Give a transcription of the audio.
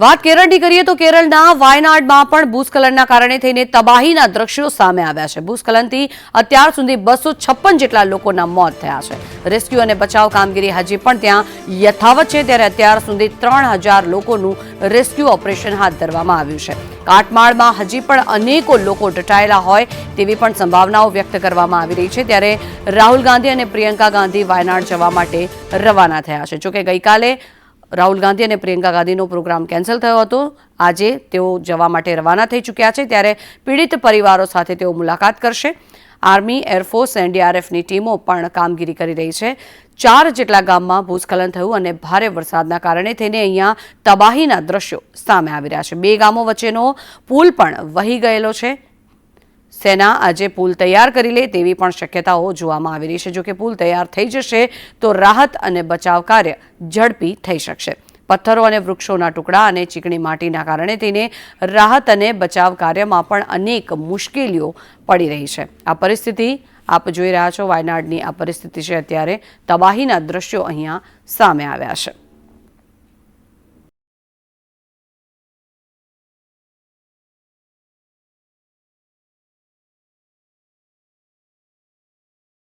વાત કેરળની કરીએ તો કેરળના વાયનાડમાં પણ ભૂસ્ખલનના કારણે થઈને તબાહીના દ્રશ્યો સામે આવ્યા છે. ભૂસ્ખલનથી અત્યાર સુધી બસો જેટલા લોકોના મોત થયા છે. રેસ્ક્યુ અને બચાવ કામગીરી હજી પણ ત્યાં યથાવત છે, ત્યારે અત્યાર સુધી ત્રણ લોકોનું રેસ્ક્યુ ઓપરેશન હાથ ધરવામાં આવ્યું છે. કાટમાળમાં હજી પણ અનેકો લોકો દટાયેલા હોય તેવી પણ સંભાવનાઓ વ્યક્ત કરવામાં આવી રહી છે. ત્યારે રાહુલ ગાંધી અને પ્રિયંકા ગાંધી વાયનાડ જવા માટે રવાના થયા છે. જોકે ગઈકાલે રાહુલ ગાંધી અને પ્રિયંકા ગાંધીનો પ્રોગ્રામ કેન્સલ થયો હતો. આજે તેઓ જવા માટે રવાના થઈ ચૂક્યા છે. ત્યારે પીડિત પરિવારો સાથે તેઓ મુલાકાત કરશે. આર્મી એરફોર્સ એનડીઆરએફની ટીમો પણ કામગીરી કરી રહી છે. ચાર જેટલા ગામમાં ભૂસ્ખલન થયું અને ભારે વરસાદના કારણે થઈને અહીંયા તબાહીના દ્રશ્યો સામે આવી રહ્યા છે. બે ગામો વચ્ચેનો પુલ પણ વહી ગયેલો છે. સેના આજે પુલ તૈયાર કરી લે તેવી પણ શક્યતાઓ જોવામાં આવી રહી છે. જોકે પુલ તૈયાર થઈ જશે, તો રાહત અને બચાવ કાર્ય ઝડપી થઈ શકશે. પથ્થરો અને વૃક્ષોના ટુકડા અને ચીકણી માટીના કારણે તેને રાહત અને બચાવ કાર્યમાં પણ અનેક મુશ્કેલીઓ પડી રહી છે. આ પરિસ્થિતિ આપ જોઈ રહ્યા છો. વાયનાડની આ પરિસ્થિતિ છે. અત્યારે તબાહીના દ્રશ્યો અહીંયા સામે આવ્યા છે.